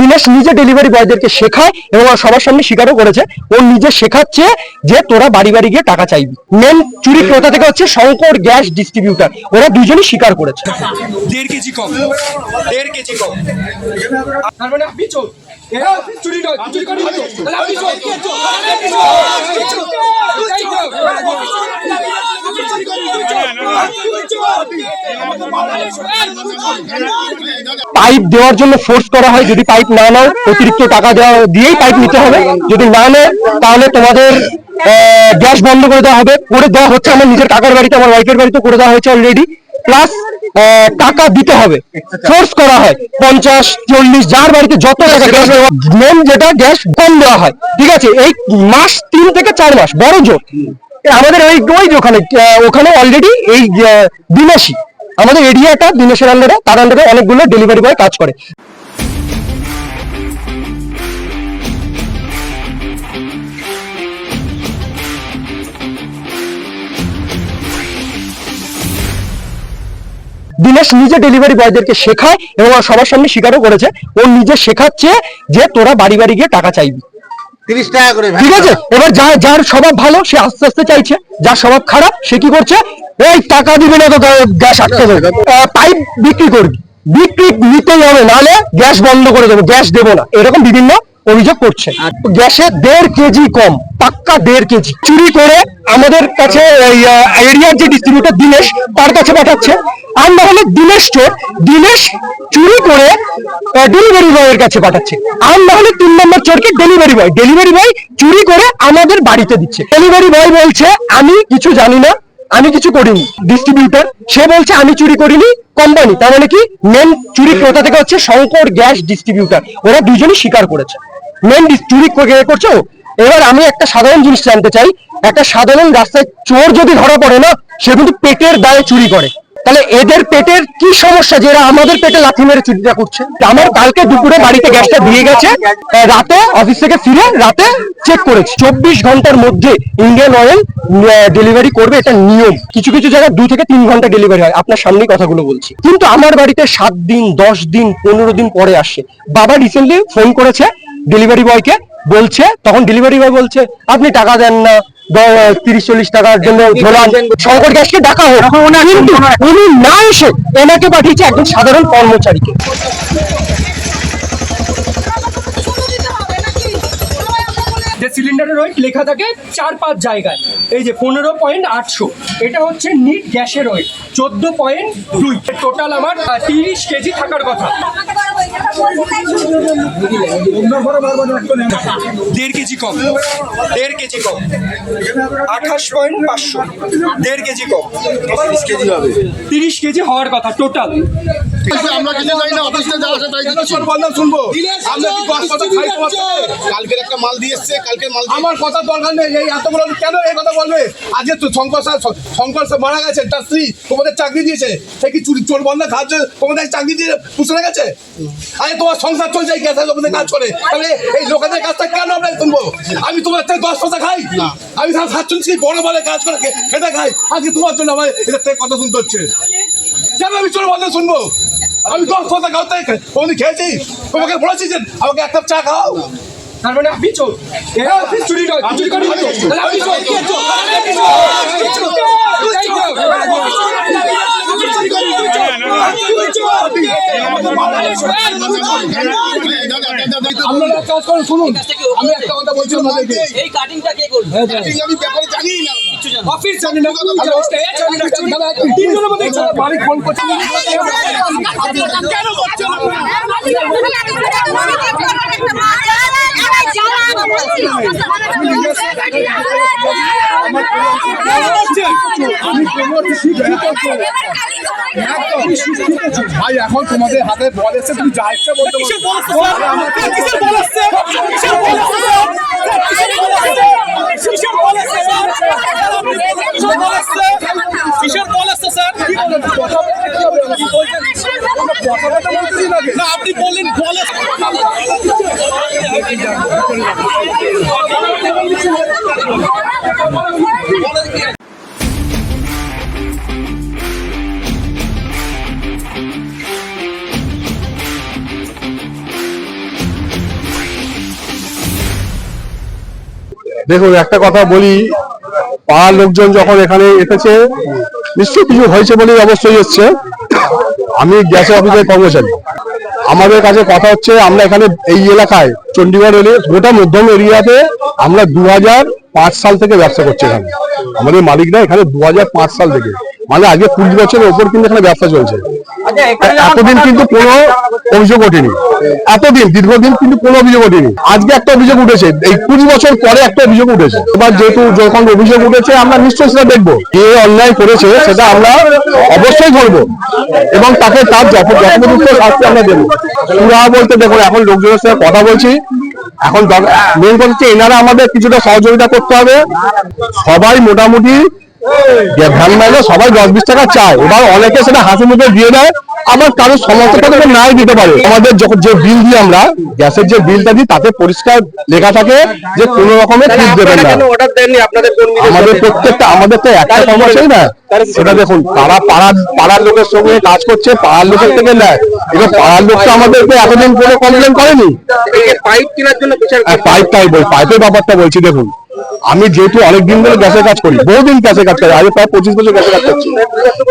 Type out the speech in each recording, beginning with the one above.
দিনেশ নিজে ডেলিভারি বয়দেরকে শেখায় এবং সবার সামনে স্বীকারও করেছে। ও নিজে শেখাচ্ছে যে তোরা বাড়ি বাড়ি গিয়ে টাকা চাইবি। মেন চুরি কোথা থেকে হচ্ছে শঙ্কর গ্যাস ডিস্ট্রিবিউটার ওরা দুজনই স্বীকার করেছে। চোর। চোর। পাইপ দেওয়ার জন্য ফোর্স করা হয়, যদি পাইপ না নাও অতিরিক্ত টাকা দেওয়া দিয়েই পাইপ নিতে হবে। যদি না নেয়, তাহলে তোমাদের গ্যাস বন্ধ করে দেওয়া হবে। করে দেওয়া হচ্ছে, আমার নিজের কাকার বাড়িতে, আমার ওয়াইফের বাড়িতে করে দেওয়া হয়েছে অলরেডি প্লাস টাকা দিতে হবে। ফোর্স করা হয়। পঞ্চাশ, চল্লিশ, যার বাড়িতে যত টাকা গ্যাস মেন যেটা, গ্যাস কম দেওয়া হয়। ঠিক আছে? এই মাস তিন থেকে চার মাস, বড় জোর। আমাদের ওই ওই ওখানে ওখানে অলরেডি এই আহ, দিনেশই আমাদের এরিয়াটা দিনেশের আন্ডারে তার আন্ডারে অনেকগুলো ডেলিভারি বয় কাজ করে। দিনেশ নিজে ডেলিভারি বয়দেরকে শেখায় এবং সবার সামনে স্বীকারও করেছে। ও নিজে শেখাচ্ছে যে তোরা বাড়ি বাড়ি গিয়ে টাকা চাইবি। তিরিশ টাকা করে ঠিক আছে এবার যা যার স্বভাব ভালো সে আস্তে আস্তে চাইছে। যার স্বভাব খারাপ সে কি করছে? এই টাকা দিবে না তো গ্যাস আটকে দেবে। পাইপ বিক্রি করবি। বিক্রি নিতেই হবে নাহলে গ্যাস বন্ধ করে দেবো গ্যাস দেবো না। এরকম বিভিন্ন অভিযোগ করছে। গ্যাসে দেড় কেজি কম, পাক্কা দেড় কেজি। চুরি করে আমাদের কাছে এরিয়ার যে ডিস্ট্রিবিউটার দিনেশ, তার কাছে পাঠাচ্ছে। আর না হলে দিনেশ চোর, দিনেশ চুরি করে ডেলিভারি বয়ের কাছে পাঠাচ্ছে। আর না হলে তিন নম্বর চোরকে ডেলিভারি বয় ডেলিভারি বয় চুরি করে আমাদের বাড়িতে দিচ্ছে। ডেলিভারি বয় বলছে, আমি কিছু জানি না, আমি কিছু করিনি। ডিস্ট্রিবিউটর সে বলছে, আমি চুরি করিনি কোম্পানি তার মানে কি? মেন চুরি কোথা থেকে হচ্ছে শঙ্কর গ্যাস ডিস্ট্রিবিউটর ওরা দুজনই স্বীকার করেছে। মেন চুরি করছে। এবার আমি একটা সাধারণ জিনিস জানতে চাই। একটা সাধারণ রাস্তায় চোর যদি ধরা পড়ে না, সে কিন্তু পেটের দায়ে চুরি করে। তাহলে এদের পেটের কি সমস্যা? যে এরা আমাদের পেটে লাথি মেরে চুরিটা করছে। আমার কালকে দুপুরে বাড়িতে গ্যাসটা দিয়ে গেছে। রাতে অফিস থেকে ফিরে রাতে চেক করেছি। চব্বিশ ঘণ্টার মধ্যে ইন্ডিয়ান অয়েল ডেলিভারি করবে এটা নিয়ম। কিছু কিছু জায়গায় দুই থেকে তিন ঘণ্টা ডেলিভারি হয়। আপনার সামনেই কথাগুলো বলছি। কিন্তু আমার বাড়িতে সাত দিন, দশ দিন, পনেরো দিন পরে আসে। বাবা রিসেন্টলি ফোন করেছে। ডেলিভারি বয়কে বলছে তখন ডেলিভারি বয় বলছে আপনি টাকা দেন না তিরিশ চল্লিশ টাকার জন্য ঝোলান শঙ্কর গ্যাসকে ডাকা হোক। কিন্তু উনি না এসে এনাকে পাঠিয়েছে একজন সাধারণ কর্মচারীকে। যে সিলিন্ডারের ওয়েট লেখা থাকে চার পাঁচ জায়গায়। এই যে পনেরো পয়েন্ট আটশো এটা হচ্ছে নিট গ্যাসের ওয়েট চোদ্দ পয়েন্ট দুই। টোটাল আমার তিরিশ কেজি থাকার কথা। দেড় কেজি কম। দেড় কেজি কম। আঠাশ পয়েন্ট পাঁচশো। দেড় কেজি কম। তিরিশ কেজি হবে। তিরিশ কেজি হওয়ার কথা টোটাল। আমরা কিছু জানি না অফিসে যা আছে তাই দিচ্ছি। বললাম শুনব। আমরা কি দশ কথা খাই কালকের একটা মাল দিয়ে এসছে কালকের মাল আমার কথা দরকার নেই এই এত বড় কেন এই কথা বলবে? আজকে তো শঙ্কর স্যার শঙ্কর স্যার মারা গেছে তার স্ত্রী তোমাদের চাকরি দিয়েছে। সে কি চুরি চোর বন্ধ খাচ্ছ তোমাদের চাকরি দিয়ে পুষে গেছে আরে তোমার সংসার চলছে এই গ্যাসের লোকেদের কাজ করে তাহলে এই লোকেদের কাজটা কেন আমরা শুনব আমি তোমার থেকে দশ পয়সা খাই আমি সাতচল্লিশ বড় বড় কাজ করে খে- খেতে খাই আজকে তোমার জন্য আমার এটার থেকে কথা শুনতে হচ্ছে কেন আমি চোর বন্ধ শুনব আমি দশ পয়সা খাওয়ার থেকে কোনদিন খেয়েছি তোমাকে বলেছি যে আমাকে এক কাপ চা খাও তার মানে আপনি চোর চুরি নয় চুরি করে আপনি চোর। আপনি চোর। আপনি চোর। এই তো। আপনারা এক কাজ করুন শুনুন আমি একটা কথা বলছি আপনাদেরকে এই কাটিংটা কে করবে কাটিং আমি ব্যাপারে জানি না অফিস জানি না কোন। তিনজনের মধ্যে বাড়ি ফোন করছি ভাই এখন তোমাদের হাতে বল এসে তুমি যা ইচ্ছা বলতে পারো দেখুন, একটা কথা বলি, পাড়ার লোকজন যখন এখানে এসেছে, নিশ্চয়ই কিছু হয়েছে বলেই অবশ্যই এসছে। আমি গ্যাস অফিসের কর্মচারী। আমাদের কাছে কথা হচ্ছে, আমরা এখানে এই এলাকায়, চণ্ডীগড় এলে গোটা মধ্যম এরিয়াতে আমরা দু সাল থেকে ব্যবসা করছি এখানে। আমাদের মালিকরা এখানে দু সাল থেকে। মানে আগে কুড়ি বছরের ওপর কিন্তু এখানে ব্যবসা চলছে। এতদিন কিন্তু কোনো অভিযোগ ওঠেনি। এতদিন দীর্ঘদিন কিন্তু কোনো অভিযোগ ওঠেনি। আজকে একটা অভিযোগ উঠেছে এই কুড়ি বছর পরে একটা অভিযোগ উঠেছে। এবার যেহেতু যখন অভিযোগ উঠেছে আমরা নিশ্চয়ই সেটা দেখব। কে অন্যায় করেছে সেটা আমরা অবশ্যই ধরবো। এবং তাকে তার যথোপযুক্ত শাস্তি আমরা দেবো। পুরা বলতে দেখুন এখন লোকজনের সাথে কথা বলছি। এখন মেন কথা হচ্ছে এনারা আমাদের কিছুটা সহযোগিতা করতে হবে। সবাই মোটামুটি যে ভ্যান সবাই দশ বিশ টাকা চায় এবার অনেকে সেটা হাসি মুখে দিয়ে দেয় আবার কারোর থেকে নাই দিতে পারে। আমাদের যখন যে বিল দিই আমরা গ্যাসের যে বিলটা দিই তাতে পরিষ্কার লেখা থাকে যে কোনো রকমের ফিস দেবেন না। আমাদের প্রত্যেকটা আমাদের তো একটা কর্মচারী না? সেটা দেখুন তারা পাড়ার পাড়ার লোকের সঙ্গে কাজ করছে পাড়ার লোকের থেকে নেয়। এবার পাড়ার লোক তো আমাদেরকে এতদিন কোনো কমপ্লেন করেনি। পাইপ কেনার জন্য পাইপ টাইপ বল পাইপের ব্যাপারটা বলছি দেখুন। আমি যেহেতু অনেকদিন ধরে গ্যাসের কাজ করি, বহুদিন গ্যাসের কাজ করি আজ প্রায় পঁচিশ বছর গ্যাসের কাজ করছি।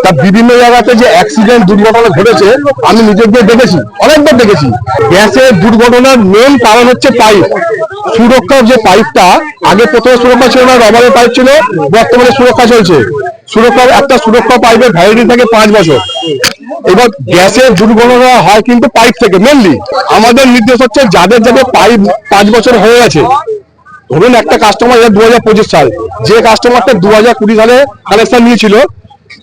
তা বিভিন্ন জায়গাতে যে অ্যাক্সিডেন্ট দুর্ঘটনা ঘটেছে, আমি নিজের দিয়ে দেখেছি, অনেকবার দেখেছি। গ্যাসের দুর্ঘটনার মেন কারণ হচ্ছে পাইপ সুরক্ষার যে পাইপটা আগে প্রথমে সুরক্ষা ছিল না রবারের পাইপ ছিল, বর্তমানে সুরক্ষা চলছে। সুরক্ষার, একটা সুরক্ষা পাইপের ভ্যালিডিটি থাকে পাঁচ বছর। এবার গ্যাসের দুর্ঘটনা হয় কিন্তু পাইপ থেকে মেনলি আমাদের নির্দেশ হচ্ছে যাদের যাদের পাইপ পাঁচ বছর হয়ে গেছে ধরুন একটা কাস্টমার দু হাজার পঁচিশ সাল যে কাস্টমারটা দু হাজার কুড়ি সালে কানেকশন নিয়েছিল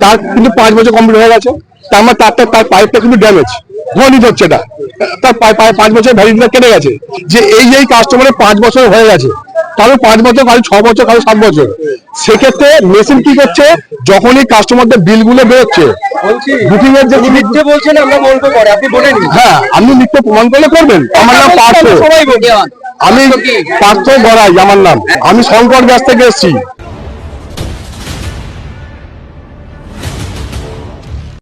তার কিন্তু পাঁচ বছর কমপ্লিট হয়ে গেছে তার মানে তার তার পাইপটা কিন্তু ড্যামেজ ধোয়া নিতে হচ্ছে এটা। তার পাঁচ বছর ভ্যালিডিটা কেটে গেছে। যে এই এই কাস্টমারের পাঁচ বছর হয়ে গেছে কারও পাঁচ বছর কারও ছ বছর কারও সাত বছর সেক্ষেত্রে মেশিন কি করছে যখনই কাস্টমারদের বিলগুলো বেরোচ্ছে বুকিং এর যে যে বলছেন আমরা বলব পরে আপনি বলেন। হ্যাঁ আপনি নিত্য প্রমাণ করলে করবেন। আমার নাম পার্থ। সবাই আমি পার্থ গড়াই আমার নাম। আমি শঙ্কর ব্যাস থেকে এসেছি।